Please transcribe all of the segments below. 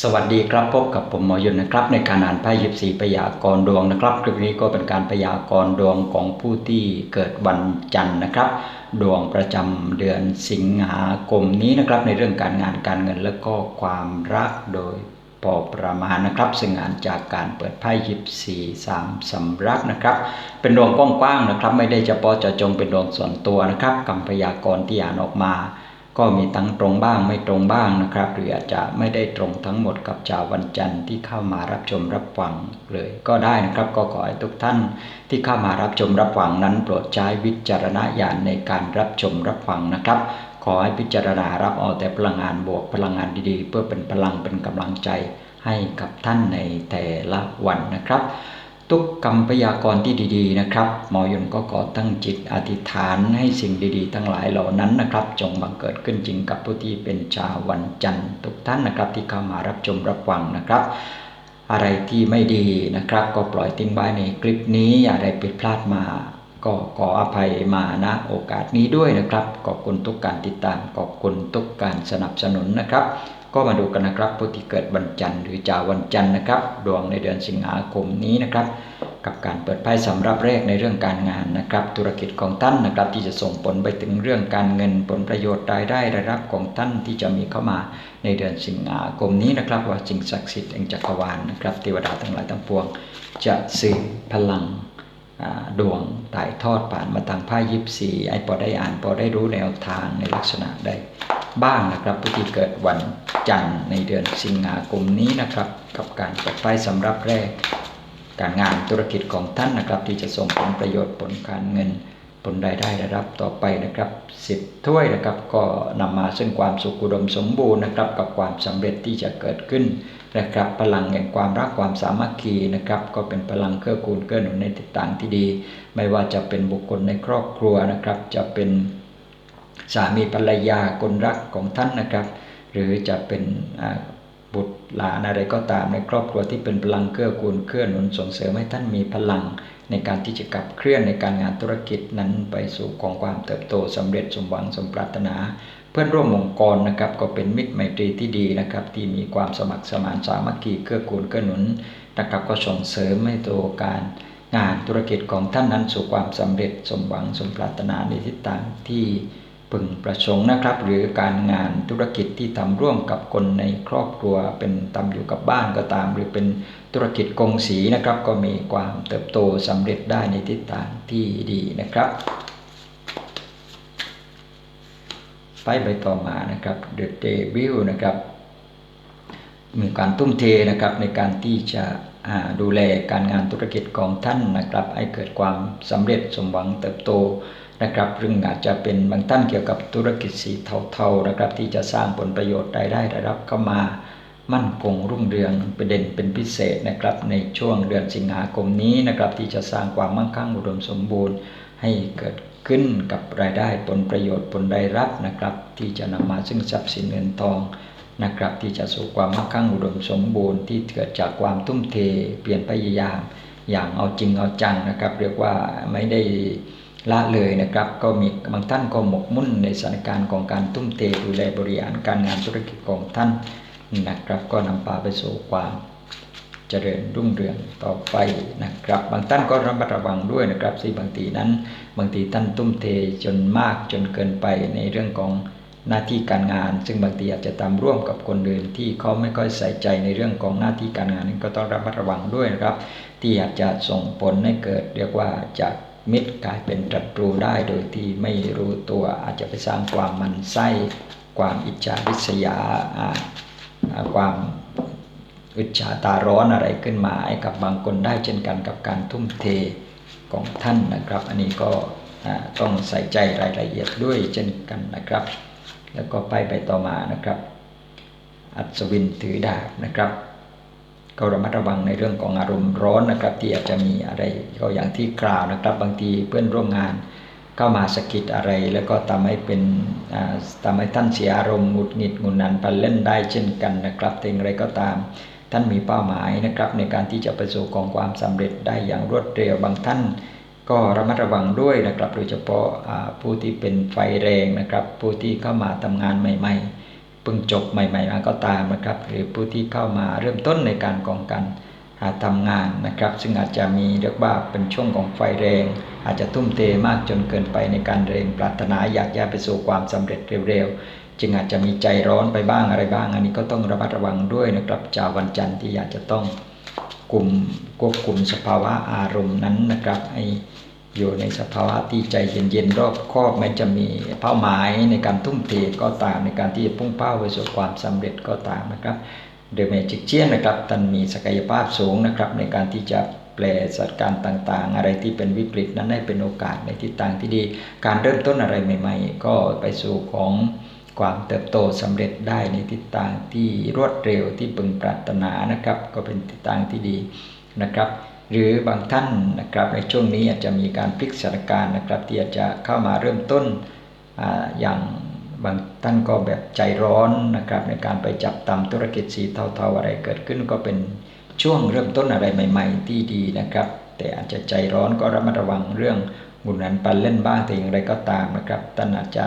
สวัสดีครับพบกับผมหมอยุนนะครับ ในการอ่านไพ่ยิบสีพยากรดวงนะครับคลิปนี้ก็เป็นการพยากรดวงของผู้ที่เกิดวันจันทร์นะครับ ดวงประจำเดือนสิงหาคมนี้นะครับ ในเรื่องการงานการเงินและก็ความรักโดยพอประมาณนะครับ ซึ่งอ่านจากการเปิดไพ่ยิบสีสามสำรับนะครับ เป็นดวงกว้างๆนะครับ ไม่ได้เฉพาะเจาะจงเป็นดวงส่วนตัวนะครับคำพยากรณ์ที่อ่านออกมา ก็มีทั้งตรงบ้างไม่ตรงบ้างนะครับ หรืออาจจะไม่ได้ตรงทั้งหมดกับชาววันจันทร์ที่เข้ามารับชมรับฟังเลยก็ได้นะครับ ก็ขอให้ทุกท่านที่เข้ามารับชมรับฟังนั้นโปรดใช้วิจารณญาณในการรับชมรับฟังนะครับ ขอให้พิจารณารับเอาแต่พลังงานบวกพลังงานดีๆ เพื่อเป็นพลังเป็นกำลังใจให้กับท่านในแต่ละวันนะครับ ทุกกรรมพยากรณ์ที่ดีๆนะครับ หมอยนก็ขอตั้งจิตอธิษฐานให้สิ่งดีๆ ทั้งหลายเหล่านั้นนะครับ จงบังเกิดขึ้นจริงกับผู้ที่เป็นชาววันจันทร์ทุกท่านนะครับที่เข้ามารับชมรับฟังนะครับ อะไรที่ไม่ดีนะครับ ก็ปล่อยทิ้งไว้ในคลิปนี้อะไรผิดพลาดมา ก็ขออภัยมาณโอกาสนี้ด้วยนะครับขอบคุณทุกการติดตามขอบคุณทุกการสนับสนุนนะครับ ก็มาดูกันนะครับผู้ที่เกิดวันจันทร์หรือจาวันจันทร์นะครับ ดวงในเดือนสิงหาคมนี้นะครับ กับการเปิดไพ่สำหรับแรกในเรื่องการงานนะครับ ธุรกิจของท่านนะครับ ที่จะส่งผลไปถึงเรื่องการเงินผลประโยชน์รายได้รายรับของท่านที่จะมีเข้ามาในเดือนสิงหาคมนี้นะครับ ว่าสิ่งศักดิ์สิทธิ์แห่งจักรวาลนะครับเทวดาทั้งหลายทั้งปวง จะสื่อพลังดวงถ่ายทอดผ่านมาทางไพ่ยิปซีไอ้พอได้อ่านพอได้รู้แนวทางในลักษณะใดบ้างนะครับผู้ที่เกิดวัน จันทร์ในเดือนสิงหาคมนี้นะครับ กับการเปิดไพ่สำหรับแรก การงานธุรกิจของท่านนะครับ ที่จะส่งผลประโยชน์ผลการเงิน ผลรายได้ได้รับต่อไปนะครับสิบถ้วยนะครับก็นำมาซึ่งความสุขอุดมสมบูรณ์นะครับ กับความสำเร็จที่จะเกิดขึ้นนะครับพลังแห่งความรักความสามัคคีนะครับ ก็เป็นพลังเกื้อกูลเกื้อหนุนในทิศทางที่ดี ไม่ว่าจะเป็นบุคคลในครอบครัวนะครับ จะเป็นสามีภรรยาคนรักของท่านนะครับ หรือจะเป็นบุตรหลานอะไรก็ตามในครอบครัวที่เป็นพลังเกื้อกูลเกื้อหนุนส่งเสริมให้ท่านมีพลัง ในการที่จะขับเคลื่อนในการงานธุรกิจนั้นไปสู่ของความเติบโตสำเร็จสมหวังสมปรารถนา เพื่อนร่วมองค์กรนะครับก็เป็นมิตรไมตรีที่ดีนะครับที่มีความสมัครสมานสามัคคีเกื้อกูลเกื้อหนุนนะครับก็ส่งเสริมให้ตัวการงานธุรกิจของท่านนั้นสู่ความสำเร็จสมหวังสมปรารถนาในทิศทางที่ พึงประสงค์นะครับ หรือการงานธุรกิจที่ทำร่วมกับคนในครอบครัว เป็นทำอยู่กับบ้านก็ตาม หรือเป็นธุรกิจกงสีนะครับ ก็มีความเติบโตสำเร็จได้ในทิศทางที่ดีนะครับไปใบต่อมานะครับเดอะเดวิลนะครับมีการทุ่มเทนะครับในการที่จะดูแลการงานธุรกิจของท่านนะครับ ให้เกิดความสำเร็จสมหวังเติบโต นะครับเรื่องอาจจะเป็นบางท่านเกี่ยวกับธุรกิจสีเทาๆนะครับ ที่จะสร้างผลประโยชน์รายได้ได้รับเข้ามามั่นคงรุ่งเรืองประเด็นเป็นพิเศษนะครับในช่วงเดือนสิงหาคมนี้นะครับที่จะสร้างความมั่งคั่งอุดมสมบูรณ์ ให้เกิดขึ้นกับรายได้ผลประโยชน์ผลได้รับนะครับ ที่จะนำมาซึ่งทรัพย์สินเงินทองนะครับ ที่จะสู่ความมั่งคั่งอุดมสมบูรณ์ ที่เกิดจากความทุ่มเทเปลี่ยนพยายาม อย่างเอาจริงเอาจังนะครับ เรียกว่าไม่ได้ ละเลยนะครับ ก็มีบางท่านก็หมกมุ่นในสถานการณ์ของการทุ่มเทดูแลบริหารการงานธุรกิจของท่านนะครับ ก็นำพาไปสู่ความเจริญรุ่งเรืองต่อไปนะครับ บางท่านก็ระมัดระวังด้วยนะครับที่บางทีนั้น บางทีท่านทุ่มเทจนมากจนเกินไปในเรื่องของหน้าที่การงาน ซึ่งบางทีอาจจะทำร่วมกับคนอื่นที่เขาไม่ค่อยใส่ใจในเรื่องของหน้าที่การงานนี้นก็ต้องระมัดระวังด้วยนะครับ ที่อาจจะส่งผลให้เกิดเรียกว่าจาก มิตรกลายเป็นตรัตรูได้โดยที่ไม่รู้ตัวอาจจะไปสร้างความมันไส้ความอิจฉาริษยาความอิจฉาตาร้อนอะไรขึ้นมาให้กับบางคนได้เช่นกันกับการทุ่มเทของท่านนะครับ อันนี้ก็ต้องใส่ใจรายละเอียดด้วยเช่นกันนะครับ แล้วก็ไปไปต่อมานะครับ อัศวินถือดาบนะครับ ก็ระมัดระวังในเรื่องของอารมณ์ร้อนนะครับ ที่อาจจะมีอะไรก็อย่างที่กล่าวนะครับ บางทีเพื่อนร่วมงานเข้ามาสกิดอะไร แล้วก็ทำให้เป็นทำให้ท่านเสียอารมณ์หงุดหงิดงุนนันไปเล่นได้เช่นกันนะครับแต่อย่างไรก็ตาม ท่านมีเป้าหมายนะครับ ในการที่จะประสบของความสำเร็จได้อย่างรวดเร็วบางท่าน ก็ระมัดระวังด้วยนะครับ โดยเฉพาะผู้ที่เป็นไฟแรงนะครับ ผู้ที่เข้ามาทำงานใหม่ ๆ เพิ่งจบใหม่ ๆ มาก็ตามนะครับ หรือผู้ที่เข้ามาเริ่มต้นในการกองกันหาทำงานนะครับ ซึ่งอาจจะมีเรียกว่าเป็นช่วงของไฟแรง อาจจะทุ่มเทมากจนเกินไปในการเร่งปรารถนาอยากจะไปสู่ความสำเร็จเร็วๆ จึงอาจจะมีใจร้อนไปบ้างอะไรบ้าง อันนี้ก็ต้องระมัดระวังด้วยนะครับจาวันจันทร์ที่อยากจะต้องกลุ่มควบคุมสภาวะอารมณ์นั้นนะครับให้ อยู่ในสภาวะที่ใจเย็นๆรอบคอบแม้จะมีเป้าหมายในการทุ่มเทก็ตามในการที่จะพุ่งเป้าไปสู่ความสำเร็จก็ตามนะครับเดอะเมจิกเชียนนะครับท่านมีศักยภาพสูงนะครับ ในการที่จะแปลสัดการต่างๆ อะไรที่เป็นวิกฤตนั้นให้เป็นโอกาสในทิศทางที่ดี การเริ่มต้นอะไรใหม่ ๆ ก็ไปสู่ของความเติบโตสำเร็จได้ในทิศทางที่รวดเร็วที่พึงปรารถนานะครับ ก็เป็นทิศทางที่ดีนะครับ หรือบางท่านนะครับในช่วงนี้อาจจะมีการพลิกสถานการณ์นะครับ ที่อาจจะเข้ามาเริ่มต้นออย่างบางท่านก็แบบใจร้อนนะครับ ในการไปจับตามธุรกิจสีเทาๆอะไรเกิดขึ้นก็เป็นช่วงเริ่มต้นอะไรใหม่ ๆ ที่ดีนะครับ แต่อาจจะใจร้อนก็ระมัดระวังเรื่องหมุนนันปันเล่นบ้างแต่อย่างไรก็ตามนะครับท่านอาจจะ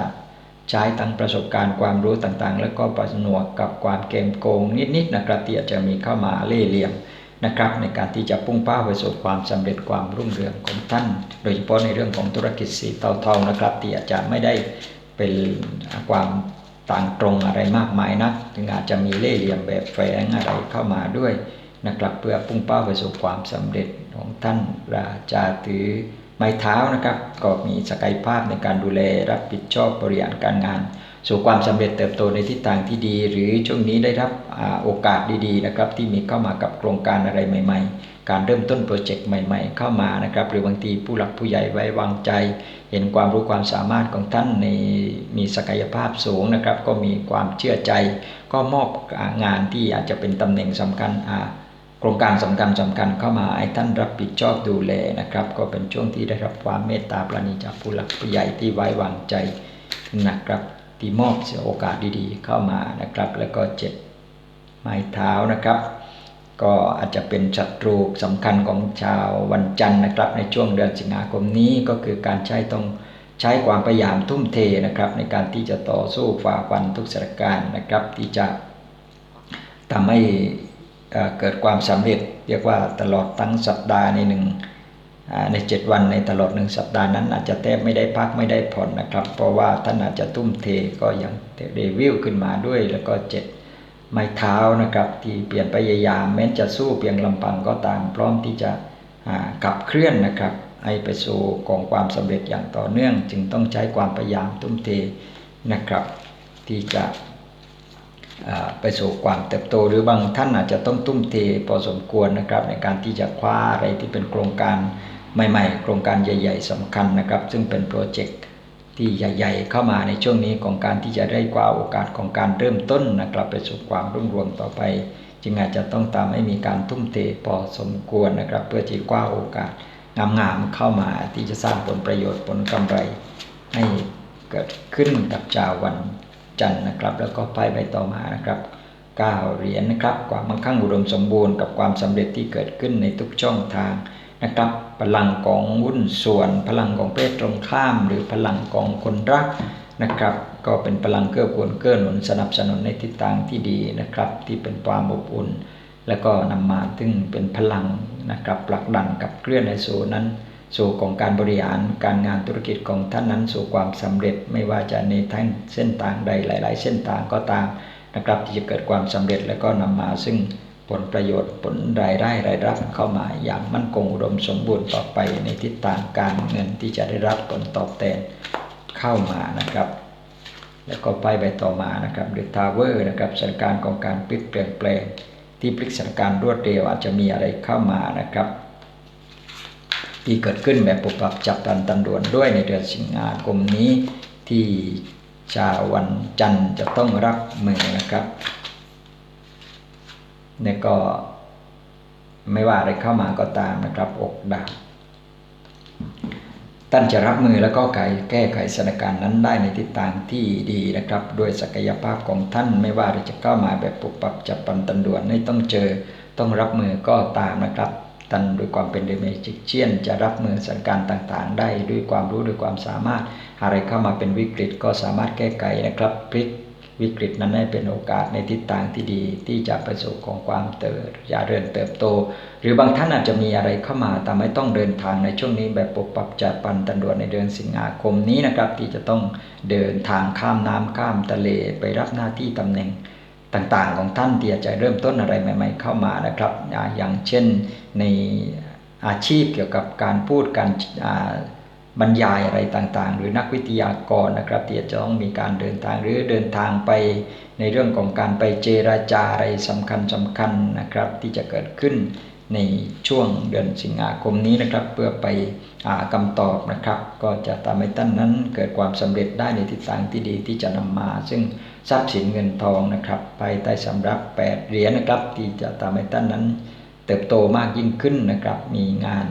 ใช้ทั้งประสบการณ์ความรู้ต่างๆ แล้วก็ประสนวกกับความเกมโกงนิดๆนะครับที่อาจจะมีเข้ามาเล่เหลี่ยม นะครับ ในการที่จะพุ่งเป้าไปสู่ความสำเร็จความรุ่งเรืองของท่าน โดยเฉพาะในเรื่องของธุรกิจสีเทาๆนะครับ ที่อาจจะไม่ได้เป็นความต่างตรงอะไรมากมายนะถึงอาจจะมีเล่เหลี่ยมแบบแฝงอะไรเข้ามาด้วยนะครับเพื่อพุ่งเป้าไปสู่ความสำเร็จของท่านราชาถือไม้เท้านะครับ ก็มีศักยภาพในการดูแลรับผิดชอบบริหารการงาน สู่ความสำเร็จเติบโตในทิศทางที่ดี หรือช่วงนี้ได้รับโอกาสดีๆนะครับที่มีเข้ามากับโครงการอะไรใหม่ ๆ การเริ่มต้นโปรเจกต์ใหม่ ๆ เข้ามานะครับ หรือบางทีผู้หลักผู้ใหญ่ไว้วางใจ เห็นความรู้ความสามารถของท่านในมีศักยภาพสูงนะครับ ก็มีความเชื่อใจ ก็มอบงานที่อาจจะเป็นตำแหน่งสำคัญโครงการสำคัญสำคัญเข้ามาให้ท่านรับผิดชอบดูแลนะครับ ก็เป็นช่วงที่ได้รับความเมตตาปราณีจากผู้หลักผู้ใหญ่ที่ไว้วางใจนะครับ ที่มอบโอกาสดีๆ เข้ามานะครับ แล้วก็เจ็ดไม้เท้านะครับ ก็อาจจะเป็นศัตรูสำคัญของชาววันจันทร์นะครับ ในช่วงเดือนสิงหาคมนี้ก็คือการใช้ต้องใช้ความพยายามทุ่มเทนะครับ ในการที่จะต่อสู้ฝ่าฟันทุกสถานการณ์นะครับ ที่จะทำให้เกิดความสำเร็จ เรียกว่าตลอดทั้งสัปดาห์ในหนึ่ง ในเจ็ดวันในตลอดหนึ่งสัปดาห์นั้น อาจจะแทบไม่ได้พักไม่ได้ผ่อนนะครับ เพราะว่าท่านอาจจะทุ่มเทก็ยังเดวิลขึ้นมาด้วย แล้วก็เจ็ดไม้เท้านะครับที่เปลี่ยนพยายามแม้จะสู้เพียงลำพังก็ตามพร้อมที่จะขับเคลื่อนนะครับให้ไปสู่กองความสำเร็จอย่างต่อเนื่อง จึงต้องใช้ความพยายามทุ่มเทนะครับ ที่จะไปสู่ความเติบโตหรือบางท่านอาจจะต้องตุ้มเทพอสมควรนะครับ ในการที่จะคว้าอะไรที่เป็นโครงการ ใหม่ ๆ โครงการใหญ่ ๆสำคัญนะครับ ซึ่งเป็นโปรเจกต์ที่ใหญ่ ๆ เข้ามาในช่วงนี้ของการที่จะได้คว้าโอกาสของการเริ่มต้นนะครับไปสู่ความรุ่งเรืองต่อไป จึงอาจจะต้องตามให้มีการทุ่มเทพอสมควรนะครับ เพื่อที่คว้าโอกาสงามๆเข้ามาที่จะสร้างผลประโยชน์ผลกำไร ให้เกิดขึ้นกับชาววันจันทร์นะครับ แล้วก็ไปไปต่อมานะครับ9เหรียญนะครับ ความมั่งคั่งอุดมสมบูรณ์กับความสำเร็จที่เกิดขึ้นในทุกช่องทาง นะครับพลังของวุ่นส่วน พลังของเพศตรงข้าม หรือพลังของคนรักนะครับ ก็เป็นพลังเกื้อกูลเกื้อหนุนสนับสนุนในทิศทางที่ดีนะครับ ที่เป็นความอบอุ่น แล้วก็นำมาถึงเป็นพลังนะครับผลักดันกับเคลื่อนในสู่นั้น สู่ของการบริหารการงานธุรกิจของท่านนั้น สู่ความสำเร็จไม่ว่าจะในทั้งเส้นทางใดหลาย ๆ เส้นทางก็ตามนะครับที่จะเกิดความสำเร็จแล้วก็นำมาซึ่ง ผลประโยชน์ผลรายได้รายรับเข้ามาอย่างมั่นคงอุดมสมบูรณ์ต่อไปในทิศทางการเงินที่จะได้รับผลตอบแทนเข้ามานะครับ แล้วก็ไปไปต่อมานะครับเดอะทาวเวอร์นะครับสถานการณ์ของการพลิกเปลี่ยนแปลง ที่พลิกสถานการณ์รวดเร็วอาจจะมีอะไรเข้ามานะครับที่เกิดขึ้นแบบปุบปับจับตันตันด่วนด้วยในเดือนสิงหาคมนี้ที่ชาววันจันทร์จะต้องรับมือนะครับ เนี่ยก็ไม่ว่าอะไรเข้ามาก็ตามนะครับอกดาบท่านจะรับมือแล้วก็ไขแก้ไขสถานการณ์นั้นได้ในทิศทางที่ดีนะครับ ด้วยศักยภาพของท่านไม่ว่าจะเข้ามาแบบปุบปับจับปันตันด่วนไม่ต้องเจอต้องรับมือก็ตามนะครับท่านด้วยความเป็นเดเมจิกเชียน จะรับมือสถานการณ์ต่างๆ ได้ด้วยความรู้ด้วยความสามารถ อะไรเข้ามาเป็นวิกฤตก็สามารถแก้ไขนะครับพลิก วิกฤตนั้นให้เป็นโอกาสในทิศทางที่ดีที่จะประสบของความเติบอย่าเริญเติบโต หรือบางท่านอาจจะมีอะไรเข้ามาแต่ไม่ต้องเดินทางในช่วงนี้แบบปรับปรับจัดปันตันดวนในเดือนสิงหาคมนี้นะครับ ที่จะต้องเดินทางข้ามน้ำข้ามทะเลไปรับหน้าที่ตำแหน่งต่างๆ ของท่านที่จะเริ่มต้นอะไรใหม่ ๆ เข้ามานะครับ อย่างเช่นในอาชีพเกี่ยวกับการพูดการ บรรยายอะไรต่างๆ หรือนักวิทยากรนะครับที่จะต้องมีการเดินทางหรือเดินทางไปในเรื่องของการไปเจราจาอะไรสำคัญสำคัญนะครับ ที่จะเกิดขึ้นในช่วงเดือนสิงหาคมนี้นะครับ เพื่อไปหาคำตอบนะครับ ก็จะทำให้ท่านนั้นเกิดความสำเร็จได้ในทิศทางที่ดีที่จะนำมา ซึ่งทรัพย์สินเงินทองนะครับไปใต้สำรับ8เหรียญนะครับ ที่จะทำให้ท่านนั้น เติบโตมากยิ่งขึ้นนะครับ มีงาน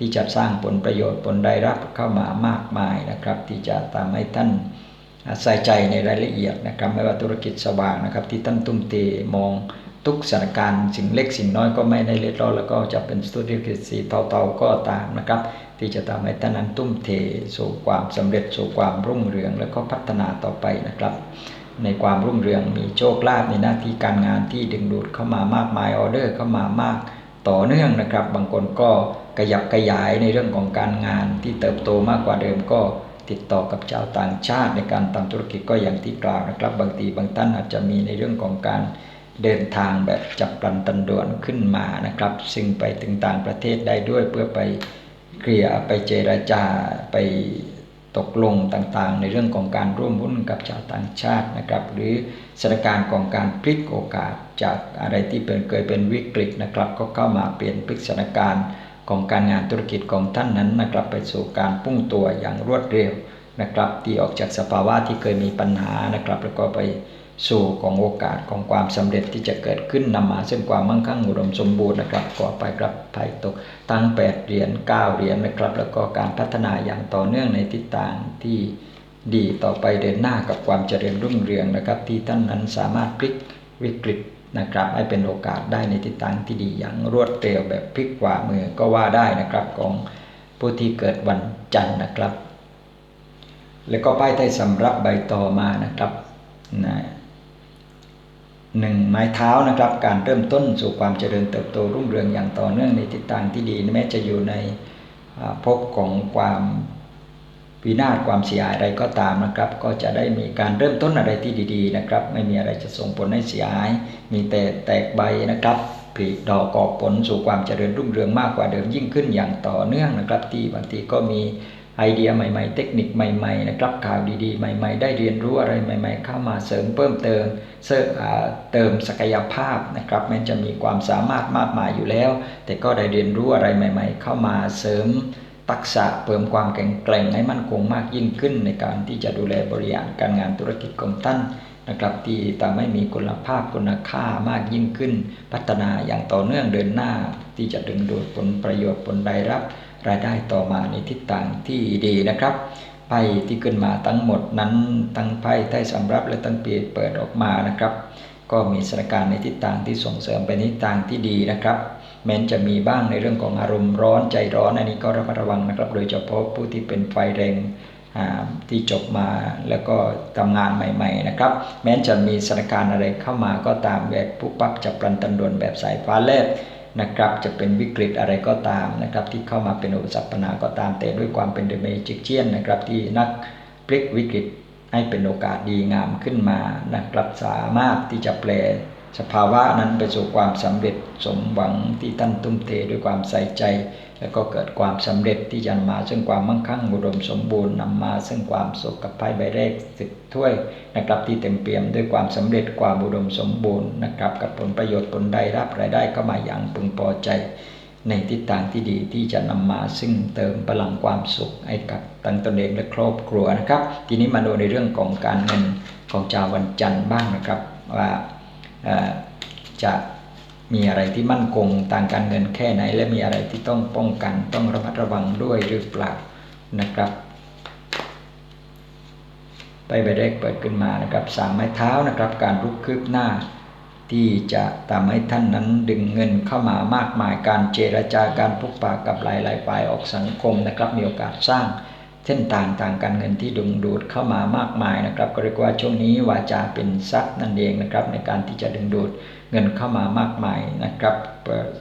ที่จะสร้างผลประโยชน์ผลได้รับเข้ามามากมายนะครับ ที่จะทำให้ท่านใส่ใจในรายละเอียดนะครับไม่ว่าธุรกิจสว่างนะครับ ที่ท่านตุ้มเตมองทุกสถานการณ์สิ่งเล็กสิ่งน้อยก็ไม่ได้เล็ดลอดแล้วก็จะเป็นธุรกิจสีเทาๆก็ตามนะครับ ที่จะทำให้ท่านนั้นตุ้มเทสู่ความสำเร็จสู่ความรุ่งเรือง แล้วก็พัฒนาต่อไปนะครับ ในความรุ่งเรืองมีโชคลาภในหน้าที่การงานที่ดึงดูดเข้ามามากมายออเดอร์เข้ามามากต่อเนื่องนะครับ บางคนก็ ขยับขยายในเรื่องของการงานที่เติบโตมากกว่าเดิมก็ติดต่อกับชาวต่างชาติในการทำธุรกิจก็อย่างที่กล่าวนะครับ บางทีบางท่านอาจจะมีในเรื่องของการเดินทางแบบจับปลันตันด่วนขึ้นมานะครับ ซึ่งไปถึงต่างประเทศได้ด้วยเพื่อไปเคลียร์ไปเจราจาไปตกลงต่างๆ ในเรื่องของการร่วมหุ้นกับชาวต่างชาตินะครับ หรือสถานการณ์ของการพลิกโอกาสจากอะไรที่เป็นเคยเป็นวิกฤตนะครับ ก็เข้ามาเปลี่ยนพลิกสถานการณ์ ของการงานธุรกิจของท่านนั้นนะครับไปสู่การพุ่งตัวอย่างรวดเร็วนะครับที่ออกจากสภาวะที่เคยมีปัญหานะครับแล้วก็ไปสู่ของโอกาสของความสำเร็จที่จะเกิดขึ้นนำมาซึ่งความมั่งคั่งอุดมสมบูรณ์นะครับก่อไปครับภายตกตั้ง 8 เหรียญ9เหรียญนะครับ แล้วก็การพัฒนาอย่างต่อเนื่องในทิศทางที่ดีต่อไปเดินหน้ากับความเจริญรุ่งเรืองนะครับ ที่ท่านนั้นสามารถพลิกวิกฤต นะครับ ให้เป็นโอกาสได้ในทิศทางที่ดีอย่างรวดเร็วแบบพลิกขวามือก็ว่าได้นะครับของผู้ที่เกิดวันจันทร์นะครับ แล้วก็ป้ายใต้สำรับใบต่อมานะครับนะหนึ่งไม้เท้านะครับ การเริ่มต้นสู่ความเจริญเติบโตรุ่งเรืองอย่างต่อเนื่องในทิศทางที่ดีแม้จะอยู่ในภพของความ วินาศความเสียหายอะไรก็ตามนะครับ ก็จะได้มีการเริ่มต้นอะไรที่ดีๆนะครับ ไม่มีอะไรจะส่งผลให้เสียหาย มีแต่แตกใบนะครับผลิดอกออกผลสู่ความเจริญรุ่งเรืองมากกว่าเดิมยิ่งขึ้นอย่างต่อเนื่องนะครับ ที่บางทีก็มีไอเดียใหม่ๆ เทคนิคใหม่ๆนะครับข่าวดีๆ ใหม่ ๆ ได้เรียนรู้อะไรใหม่ ๆ เข้ามาเสริมเพิ่มเติมเติมศักยภาพนะครับแม้จะมีความสามารถมากมายอยู่แล้ว แต่ก็ได้เรียนรู้อะไรใหม่ ๆ เข้ามาเสริม ทักษะเพิ่มความแข็งแกร่งให้มั่นคงมากยิ่งขึ้น ในการที่จะดูแลบริหารการงานธุรกิจของท่านนะครับที่ทำให้มีคุณภาพคุณค่ามากยิ่งขึ้น พัฒนาอย่างต่อเนื่องเดินหน้า ที่จะดึงดูดผลประโยชน์ผลได้รับ รายได้ต่อมาในทิศทางที่ดีนะครับไพ่ที่ขึ้นมาทั้งหมดนั้นทั้งไพ่ใต้สำรับและตั้งปีเปิดออกมานะครับ ก็มีสถานการณ์ในทิศทางที่ส่งเสริมไปในทิศทางที่ดีนะครับ แม้จะมีบ้างในเรื่องของอารมณ์ร้อนใจร้อนอันนี้ก็ระมัดระวังนะครับ โดยเฉพาะผู้ที่เป็นไฟแรงที่จบมาแล้วก็ทำงานใหม่ๆนะครับ แม้จะมีสถานการณ์อะไรเข้ามาก็ตามแบบปุ๊บปั๊บจับปลันตันดวนแบบสายฟ้าแลบนะครับจะเป็นวิกฤตอะไรก็ตามนะครับ ที่เข้ามาเป็นอุปสรรคปัญหาก็ตามแต่ด้วยความเป็นเดเมจิกเชียนนะครับที่นักพลิกวิกฤตให้เป็นโอกาสดีงามขึ้นมานะครับสามารถที่จะแปล สภาวะนั้นไปสู่ความสำเร็จสมหวังที่ท่านตุ้มเทด้วยความใส่ใจ แล้วก็เกิดความสำเร็จที่จะมา ซึ่งความมั่งคั่งอุดมสมบูรณ์นำมา ซึ่งความสุขกับไพ่ใบแรกสิบถ้วยนะครับที่เต็มเปี่ยมด้วยความสำเร็จความอุดมสมบูรณ์นะครับกับผลประโยชน์ผลได้รับรายได้เข้ามาอย่างพึงพอใจ ในทิศทางที่ดีที่จะนำมาซึ่งเติมพลังความสุขให้กับตั้งตนเองและครอบครัวนะครับ ทีนี้มาดูในเรื่องของการเงินของชาววันจันทร์บ้างนะครับว่า จะมีอะไรที่มั่นคงทางการเงินแค่ไหน และมีอะไรที่ต้องป้องกันต้องระมัดระวังด้วยหรือเปล่านะครับไปใบแรกเปิดขึ้นมานะครับสามไม้เท้านะครับการลุกคืบหน้า ที่จะทำให้ท่านนั้นดึงเงินเข้ามามากมายการเจรจาการพบปะกับหลายๆฝ่ายออกสังคมนะครับมีโอกาสสร้าง เส้นทางทางการเงินที่ดึงดูดเข้ามามากมายนะครับ ก็เรียกว่าช่วงนี้วาจาเป็นทรัพย์นั่นเองนะครับ ในการที่จะดึงดูดเงินเข้ามามากมายนะครับ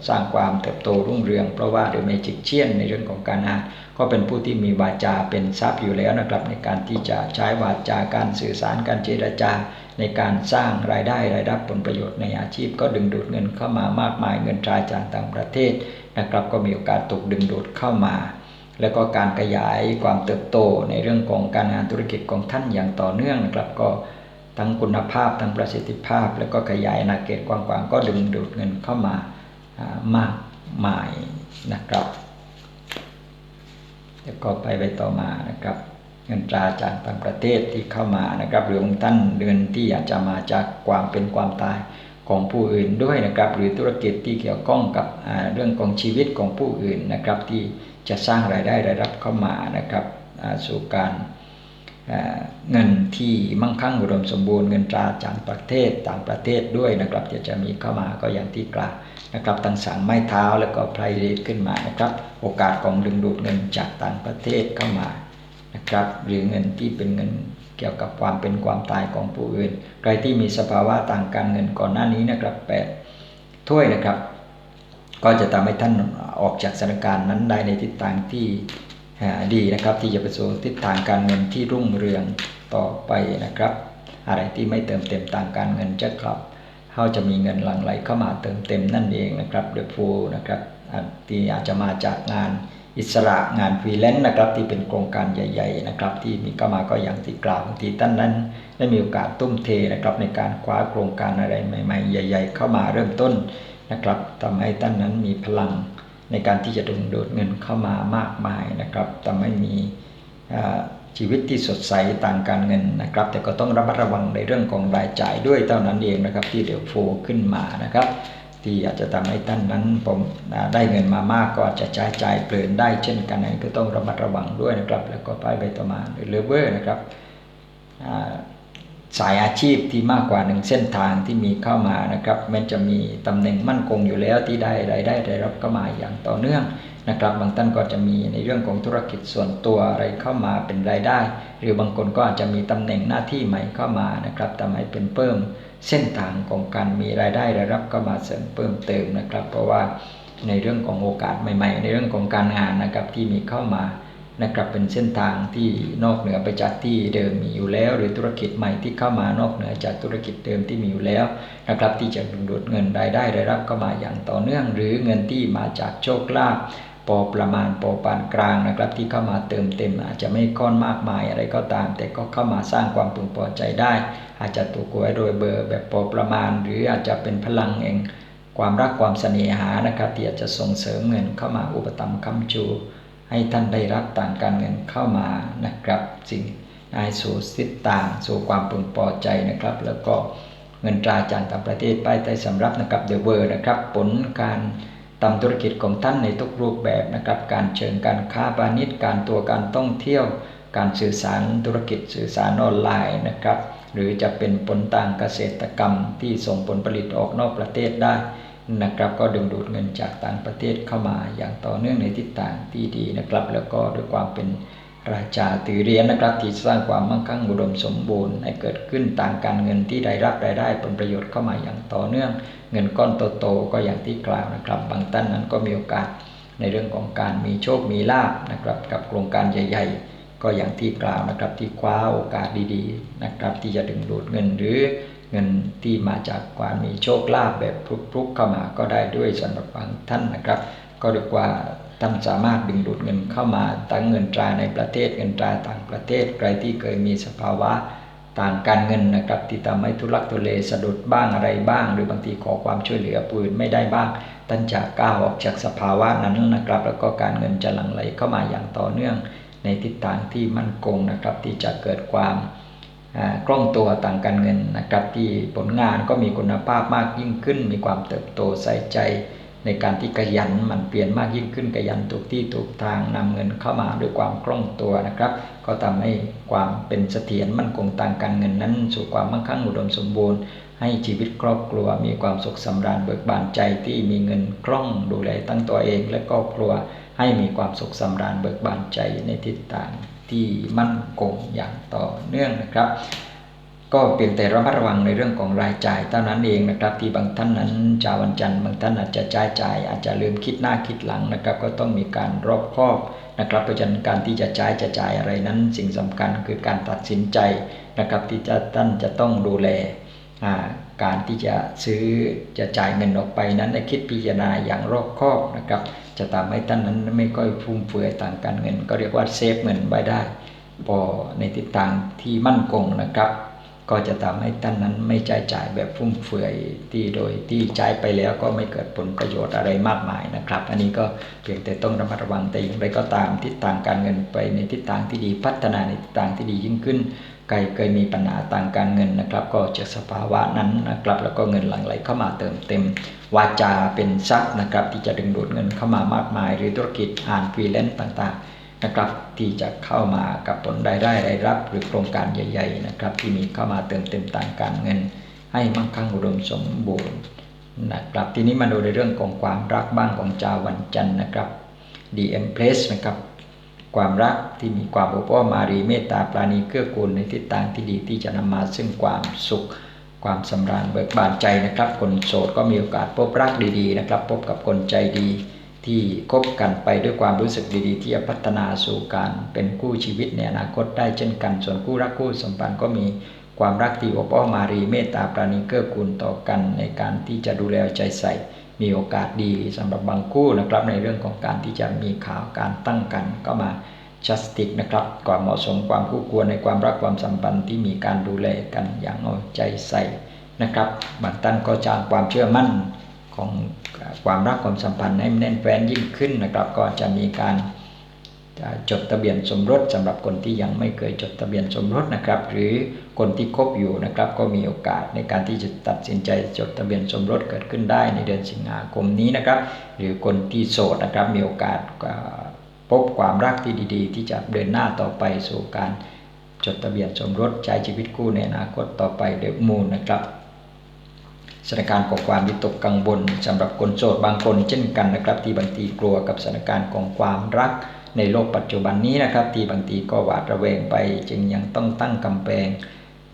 สร้างความเติบโตรุ่งเรือง เพราะว่าเดอะเมจิกเชียนในเรื่องของการงานก็เป็นผู้ที่มีวาจาเป็นทรัพย์อยู่แล้วนะครับ ในการที่จะใช้วาจาการสื่อสารการเจรจา ในการสร้างรายได้รายรับผลประโยชน์ในอาชีพ ก็ดึงดูดเงินเข้ามามากมายเงินตราจากต่างประเทศนะครับ ก็มีโอกาสถูกดึงดูดเข้ามา แล้วก็การขยายความเติบโตในเรื่องของการงานธุรกิจของท่านอย่างต่อเนื่องนะครับ ก็ทั้งคุณภาพทั้งประสิทธิภาพ แล้วก็ขยายนาเกตกว้างๆก็ดึงดูดเงินเข้ามามากมายนะครับแล้วก็ไปไปต่อมานะครับ เงินตราจากต่างประเทศที่เข้ามานะครับ หรือบางท่านเงินที่อาจจะมาจากความเป็นความตายของผู้อื่นด้วยนะครับ หรือธุรกิจที่เกี่ยวข้องกับเรื่องของชีวิตของผู้อื่นนะครับที่ จะสร้างรายได้รายรับเข้ามานะครับสู่การเงินที่มั่งคั่งอุดมสมบูรณ์เงินตราจากประเทศต่างประเทศด้วยนะครับจะจะมีเข้ามาก็อย่างที่กล่าวนะครับตั้งสังไม้เท้าแล้วก็ไพรเรทขึ้นมานะครับโอกาสของดึงดูดเงินจากต่างประเทศเข้ามานะครับหรือเงินที่เป็นเงินเกี่ยวกับความเป็นความตายของผู้อื่น ใครที่มีสภาวะต่างการเงินก่อนหน้านี้นะครับแปดถ้วยนะครับ ก็จะทำให้ท่านออกจากสถานการณ์นั้นได้ในทิศทางที่ดีนะครับ ที่จะไปสู่ทิศทางการเงินที่รุ่งเรืองต่อไปนะครับ อะไรที่ไม่เติมเต็มทางการเงินจะกลับเขาจะมีเงินหลั่งไหลเข้ามาเติมเต็มนั่นเองนะครับเดอะฟูนะครับที่อาจจะมาจากงานอิสระงานฟรีแลนซ์นะครับที่เป็นโครงการใหญ่ ๆ นะครับ ที่มีเข้ามาก็อย่างที่กล่าวบางทีท่านนั้น ได้มีโอกาสตุ้มเทนะครับในการคว้าโครงการอะไรใหม่ ๆ ใหญ่ ๆ เข้ามาเริ่มต้น นะครับทำให้ท่านนั้นมีพลังในการที่จะดึงดูดเงินเข้ามามากมายนะครับแต่ไม่มีชีวิตที่สดใสต่างการเงินนะครับ แต่ก็ต้องระมัดระวังในเรื่องของรายจ่ายด้วยเท่านั้นเองนะครับ ที่เดี๋ยวโฟขึ้นมานะครับ ที่อาจจะทำให้ท่านนั้นผมได้เงินมามากก็อาจจะใช้จ่ายเปลี่นได้เช่นกันนั้นก็ต้องระมัดระวังด้วยนะครับ แล้วก็ไปไปต่อมาหรือเลเวอร์นะครับ สายอาชีพที่มากกว่าหนึ่งเส้นทางที่มีเข้ามานะครับ มันจะมีตำแหน่งมั่นคงอยู่แล้วที่ได้รายได้ได้รับเข้ามาอย่างต่อเนื่องนะครับ บางท่านก็จะมีในเรื่องของธุรกิจส่วนตัวอะไรเข้ามาเป็นรายได้ หรือบางคนก็อาจจะมีตำแหน่งหน้าที่ใหม่เข้ามานะครับทำให้เป็นเพิ่มเส้นทางของการมีรายได้ได้รับเข้ามาเสริมเพิ่มเติมนะครับ เพราะว่าในเรื่องของโอกาสใหม่ ๆ ในเรื่องของการงานนะครับที่มีเข้ามา นะครับเป็นเส้นทางที่นอกเหนือไปจากที่เดิมมีอยู่แล้ว หรือธุรกิจใหม่ที่เข้ามานอกเหนือจากธุรกิจเดิมที่มีอยู่แล้วนะครับที่จะดึงดูดเงินรายได้ได้รับเข้ามาอย่างต่อเนื่อง หรือเงินที่มาจากโชคลาภพอประมาณพอปานกลางนะครับ ที่เข้ามาเติมเต็ม อาจจะไม่ก้อนมากมายอะไรก็ตาม แต่ก็เข้ามาสร้างความพึงพอใจได้ อาจจะถูกไว้โดยเบอร์แบบพอประมาณ หรืออาจจะเป็นพลังเองความรักความเสน่หานะครับที่อาจจะส่งเสริมเงินเข้ามาอุปตัมภ์คำชู ให้ท่านได้รับต่างการเงินเข้ามานะครับ สิ่งให้สู่สิทต่าง สู่ความพึงพอใจนะครับ แล้วก็เงินตราจากต่างประเทศไปใต้สำรับนะครับเดอะเวอร์นะครับ ผลการทำธุรกิจของท่านในทุกรูปแบบนะครับ การเชิงการค้าพาณิชย์ การตัวการท่องเที่ยว การสื่อสารธุรกิจสื่อสารออนไลน์นะครับ หรือจะเป็นผลต่างเกษตรกรรมที่ส่งผลผลิตออกนอกประเทศได้ นะครับก็ดึงดูดเงินจากต่างประเทศเข้ามาอย่างต่อเนื่องในทิศทางที่ดีนะครับ แล้วก็ด้วยความเป็นราชาถือเรียนนะครับที่สร้างความมั่งคั่งอุดมสมบูรณ์ให้เกิดขึ้นต่างการเงินที่ได้รับรายได้ผลประโยชน์เข้ามาอย่างต่อเนื่อง เงินก้อนโตๆก็อย่างที่กล่าวนะครับ บางท่านนั้นก็มีโอกาสในเรื่องของการมีโชคมีลาบนะครับกับโครงการใหญ่ ๆ ก็อย่างที่กล่าวนะครับที่คว้าโอกาสดีๆนะครับที่จะดึงดูดเงินหรือ เงินที่มาจากความมีโชคลาภแบบพลุกๆเข้ามาก็ได้ด้วยสำหรับบางท่านนะครับ ก็เรียกว่าท่านสามารถดึงดูดเงินเข้ามาตั้งเงินตราในประเทศเงินตราต่างประเทศใครที่เคยมีสภาวะต่างการเงินนะครับที่ทำให้ทุลักทุเลสะดุดบ้างอะไรบ้าง หรือบางทีขอความช่วยเหลือปืนไม่ได้บ้าง ท่านจะก้าวออกจากสภาวะนั้นนะครับ แล้วก็การเงินจะหลั่งไหลเข้ามาอย่างต่อเนื่อง ในทิศทางที่มั่นคงนะครับที่จะเกิดความ กล้องตัวต่างกันเงินนะครับ ที่ผลงานก็มีคุณภาพมากยิ่งขึ้น มีความเติบโตใส่ใจในการที่ขยันมันเปลี่ยนมากยิ่งขึ้นขยันถูกที่ถูกทางนำเงินเข้ามาด้วยความคล่องตัวนะครับ ก็ทำให้ความเป็นเสถียรมั่นคงต่างการเงินนั้น สู่ความมั่งคั่งอุดมสมบูรณ์ ให้ชีวิตครอบครัว มีความสุขสำราญเบิกบานใจที่มีเงินคล่องดูแลตั้งตัวเอง และครอบครัวให้มีความสุขสำราญเบิกบานใจในทิศทาง ที่มั่นคงอย่างต่อเนื่องนะครับ ก็เพียงแต่ระมัดระวังในเรื่องของรายจ่ายเท่านั้นเองนะครับ ที่บางท่านนั้นจาววันจันทร์บางท่านอาจจะจ่ายจ่าย อาจจะลืมคิดหน้าคิดหลังนะครับ ก็ต้องมีการรอบคอบนะครับเพราะฉะนั้นการที่จะจ่ายจะจ่ายอะไรนั้น สิ่งสำคัญคือการตัดสินใจนะครับที่จะท่านจะต้องดูแลการที่จะซื้อจะจ่ายเงินออกไปนั้นคิดพิจารณาอย่างรอบคอบนะครับ จะทำให้ท่านนั้นไม่ค่อยฟุ่มเฟือยต่างการเงิน ก็เรียกว่าเซฟเงินไว้ได้ พอในทิศทางที่มั่นคงนะครับ ก็จะทำให้ท่านนั้นไม่จ่ายจ่ายแบบฟุ่มเฟือยที่โดยที่จ่ายไปแล้วก็ไม่เกิดผลประโยชน์อะไรมากมายนะครับ อันนี้ก็เพียงแต่ต้องระมัดระวังแต่อย่างไรก็ตามทิศทางการเงินไปในทิศทางที่ดีพัฒนาในทิศทางที่ดียิ่งขึ้น ใครเคยมีปัญหาต่างการเงินนะครับ ก็จะสภาวะนั้นนะครับ แล้วก็เงินหลั่งไหลเข้ามาเติมเต็ม วาจาเป็นทรัพย์นะครับ ที่จะดึงดูดเงินเข้ามามากมาย หรือธุรกิจอ่านฟรีแลนซ์ต่างๆนะครับที่จะเข้ามากับผลรายได้รายรับ หรือโครงการใหญ่ ๆ นะครับ ที่มีเข้ามาเติมเต็มต่างการเงิน ให้มั่งคั่งอุดมสมบูรณ์นะครับทีนี้มาดูในเรื่องของความรักบ้างของจาวันจันทร์นะครับ DM Place นะครับ ความรักที่มีความอบอ้อมอารีเมตตาปราณีเกื้อกูลในทิศทางที่ดีที่จะนำมาซึ่งความสุข ความสำราญเบิกบานใจนะครับ คนโสดก็มีโอกาสพบรักดีๆนะครับ พบกับคนใจดี ที่คบกันไปด้วยความรู้สึกดีๆ ที่จะพัฒนาสู่การเป็นคู่ชีวิตในอนาคตได้เช่นกัน ส่วนคู่รักคู่สมบัติก็มีความรักที่อบอ้อมารีเมตตาปราณีเกื้อกูลต่อกันในการที่จะดูแลใจใส่ มีโอกาสดีสำหรับบางคู่นะครับ ในเรื่องของการที่จะมีข่าวการตั้งกันก็มาชัสติกนะครับความเหมาะสมความคู่ควรในความรักความสัมพันธ์ที่มีการดูแลกันอย่างเอาใจใส่นะครับบางท่านก็จางความเชื่อมั่นของความรักความสัมพันธ์ให้แน่นแฟ้นยิ่งขึ้นนะครับ ก็จะมีการ จดทะเบียนสมรสสำหรับคนที่ยังไม่เคยจดทะเบียนสมรสนะครับ หรือคนที่คบอยู่นะครับก็มีโอกาสในการที่จะตัดสินใจจดทะเบียนสมรสเกิดขึ้นได้ในเดือนสิงหาคมนี้นะครับ หรือคนที่โสดนะครับมีโอกาสพบความรักที่ดีๆ ที่จะเดินหน้าต่อไปสู่การจดทะเบียนสมรสใช้ชีวิตคู่ในอนาคตต่อไปเดมูลนะครับสถานการณ์ของความวิตกกังวลสำหรับคนโสดบางคนเช่นกันนะครับ ที่บางทีกลัวกับสถานการณ์ของความรัก ในโลกปัจจุบันนี้นะครับ ที่บางทีก็หวาดระแวงไป จึงยังต้องตั้งกำแพง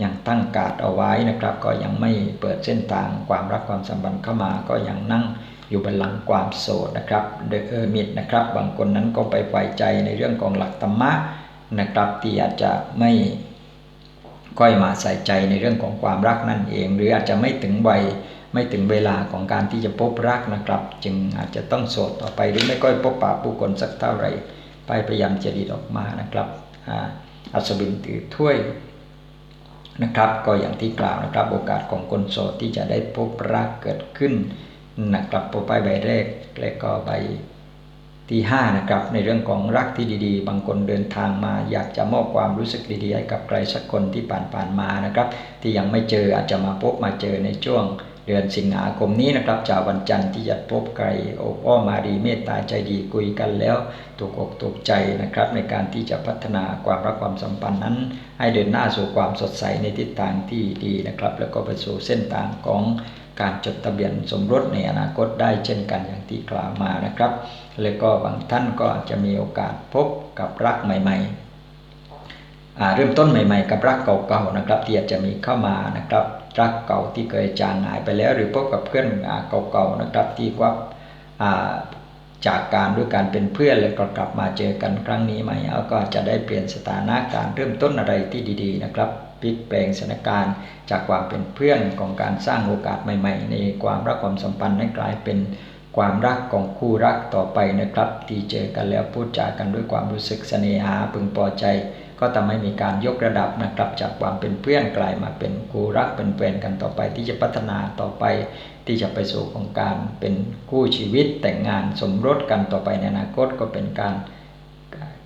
ยังตั้งกาดเอาไว้นะครับ ก็ยังไม่เปิดเส้นทางความรักความสัมพันธ์เข้ามา ก็ยังนั่งอยู่บนหลังความโสดนะครับเดอะเออร์มิดนะครับ บางคนนั้นก็ไปใฝ่ใจในเรื่องของหลักธรรมะนะครับที่อาจจะไม่ค่อยมาใส่ใจในเรื่องของความรักนั่นเอง หรืออาจจะไม่ถึงวัยไม่ถึงเวลาของการที่จะพบรักนะครับ จึงอาจจะต้องโสดต่อไปหรือไม่ค่อยพบปะผู้คนสักเท่าไหร่ ไปพยายามจะดีออกมานะครับอัศวินถือถ้วยนะครับ ก็อย่างที่กล่าวนะครับ โอกาสของคนโสดที่จะได้พบรักเกิดขึ้นนะครับโปรไฟล์ใบแรกแล้วก็ใบที่5นะครับในเรื่องของรักที่ดีๆ บางคนเดินทางมา อยากจะมอบความรู้สึกดีๆให้กับใครสักคนที่ผ่านๆมานะครับ ที่ยังไม่เจออาจจะมาพบมาเจอในช่วง เดือนสิงหาคมนี้นะครับจากวันจันทร์ที่จะพบใครโอ้อ้อมาดีเมตตาใจดีคุยกันแล้วถูกอกถูกใจนะครับ ในการที่จะพัฒนาความรักความสัมพันธ์นั้น ให้เดินหน้าสู่ความสดใสในทิศทางที่ดีนะครับ แล้วก็ไปสู่เส้นทางของการจดทะเบียนสมรสในอนาคตได้เช่นกันอย่างที่กล่าวมานะครับ แล้วก็บางท่านก็อาจจะมีโอกาสพบกับรักใหม่ๆเริ่มต้นใหม่ ๆ กับรักเก่าๆนะครับที่อาจจะมีเข้ามานะครับ รักเก่าที่เคยจางหายไปแล้ว หรือพบกับเพื่อนเก่าๆนะครับที่ว่าจากการด้วยการเป็นเพื่อนแล้วก็กลับมาเจอกันครั้งนี้ใหม่เอาก็จะได้เปลี่ยนสถานะการเริ่มต้นอะไรที่ดี ๆ นะครับพลิกแปลงสถานการณ์จากความเป็นเพื่อนของการสร้างโอกาสใหม่ ๆ ในความรักความสัมพันธ์ให้นกลายเป็นความรักของคู่รักต่อไปนะครับ ที่เจอกันแล้วพูดจากันด้วยความรู้สึกเสน่หาพึงพอใจ ก็ทำให้มีการยกระดับนะครับจากความเป็นเพื่อนกลายมาเป็นคู่รักเป็นแฟนกันต่อไปที่จะพัฒนาต่อไป ที่จะไปสู่ของการเป็นคู่ชีวิตแต่งงานสมรสกันต่อไปในอนาคตก็เป็นการ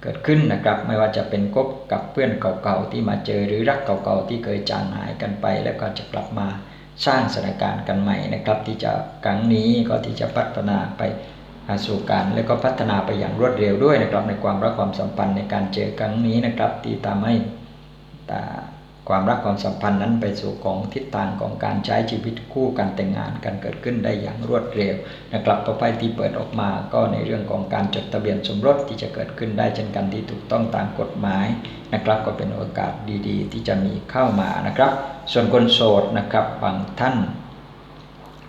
เกิดขึ้นนะครับ ไม่ว่าจะเป็นคบกับเพื่อนเก่าๆที่มาเจอหรือรักเก่าๆที่เคยจางหายกันไป แล้วก็จะกลับมาสร้างสถานการณ์กันใหม่นะครับ ที่จะครั้งนี้ก็ที่จะพัฒนาไป สู่การแล้วก็พัฒนาไปอย่างรวดเร็วด้วยนะครับ ในความรักความสัมพันธ์ในการเจอครั้งนี้นะครับที่ทำให้ความรักความสัมพันธ์นั้นไปสู่ของทิศทางของการใช้ชีวิตคู่กันแต่งงานกันเกิดขึ้นได้อย่างรวดเร็วนะครับต่อไปที่เปิดออกมาก็ในเรื่องของการจดทะเบียนสมรสที่จะเกิดขึ้นได้เช่นกันที่ถูกต้องตามกฎหมายนะครับ ก็เป็นโอกาสดีๆ ที่จะมีเข้ามานะครับ ส่วนคนโสดนะครับบางท่าน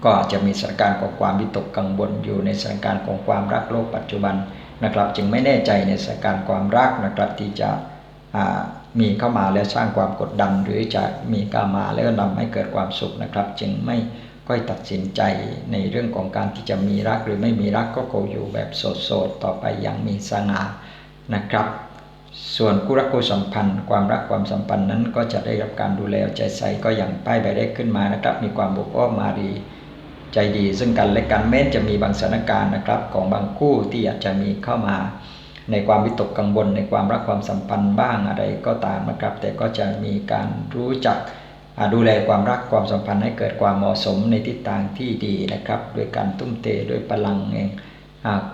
ก็อาจจะมีสถานการณ์ของความวิตกกังวลอยู่ในสถานการณ์ของความรักโลกปัจจุบันนะครับ จึงไม่แน่ใจในสถานการณ์ความรักนะครับที่จะมีเข้ามาแล้วสร้างความกดดัน หรือจะมีกามาแล้วนำให้เกิดความสุขนะครับ จึงไม่ค่อยตัดสินใจในเรื่องของการที่จะมีรักหรือไม่มีรักก็คงอยู่แบบโสดๆต่อไปอย่างมีสง่านะครับ ส่วนคู่รักคู่สัมพันธ์ ความรักความสัมพันธ์นั้นก็จะได้รับการดูแลใจใส่ก็อย่างป้ายใบได้ขึ้นมานะครับ มีความบุกอ้อมมาดี ใจดีซึ่งกันและกันแม้จะมีบางสถานการณ์นะครับ ของบางคู่ที่อาจจะมีเข้ามาในความวิตกกังวลในความรักความสัมพันธ์บ้างอะไรก็ตามนะครับ แต่ก็จะมีการรู้จักดูแลความรักความสัมพันธ์ให้เกิดความเหมาะสมในทิศทางที่ดีนะครับโดยการตุ้มเตะด้วยพลังเอง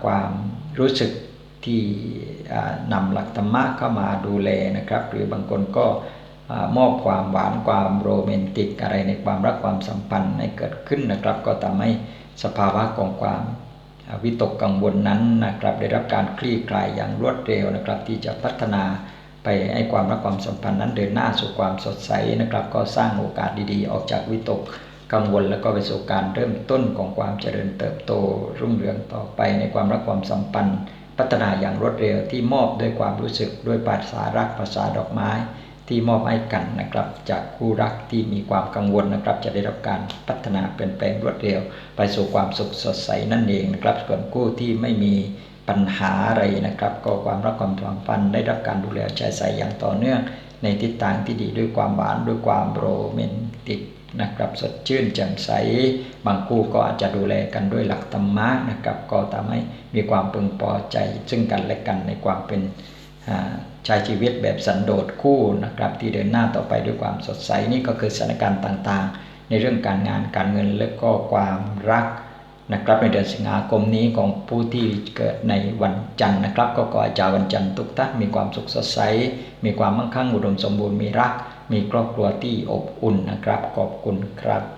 ความรู้สึกที่นำหลักธรรมะเข้ามาดูแลนะครับ หรือบางคนก็ มอบความหวานความโรแมนติกอะไรในความรักความสัมพันธ์ให้เกิดขึ้นนะครับ ก็ทำให้สภาวะของความวิตกกังวลนั้นนะครับ ได้รับการคลี่คลายอย่างรวดเร็วนะครับ ที่จะพัฒนาไปให้ความรักความสัมพันธ์นั้นเดินหน้าสู่ความสดใสนะครับ ก็สร้างโอกาสดีๆ ออกจากวิตกกังวล แล้วก็ไปสู่การเริ่มต้นของความเจริญเติบโตรุ่งเรืองต่อไปในความรักความสัมพันธ์ พัฒนาอย่างรวดเร็วที่มอบด้วยความรู้สึกด้วยภาษารักภาษาดอกไม้ ที่มอบให้กันนะครับ จากคู่รักที่มีความกังวลนะครับ จะได้รับการพัฒนาเปลี่ยนแปลงรวดเร็ว ไปสู่ความสุขสดใสนั่นเองนะครับ ส่วนคู่ที่ไม่มีปัญหาอะไรนะครับ ก็ความรักความสัมพันธ์ได้รับการดูแลใจใส่อย่างต่อเนื่อง ในทิศทางที่ดีด้วยความหวานด้วยความโรแมนติกนะครับสดชื่นแจ่มใส บางคู่ก็อาจจะดูแลกันด้วยหลักธรรมะนะครับ ก็ทำให้มีความพึงพอใจ ซึ่งกันและกันในความเป็น ใช้ชีวิตแบบสันโดษคู่นะครับที่เดินหน้าต่อไปด้วยความสดใสนี่ก็คือสถานการณ์ต่างๆ ในเรื่องการงานการเงินและก็ความรักนะครับในเดือนสิงหาคมนี้ของผู้ที่เกิดในวันจันทร์นะครับ ก็ขออาจารย์วันจันทร์ทุกท่านมีความสุขสดใส มีความมั่งคั่งอุดมสมบูรณ์มีรัก มีครอบครัวที่อบอุ่นนะครับขอบคุณครับ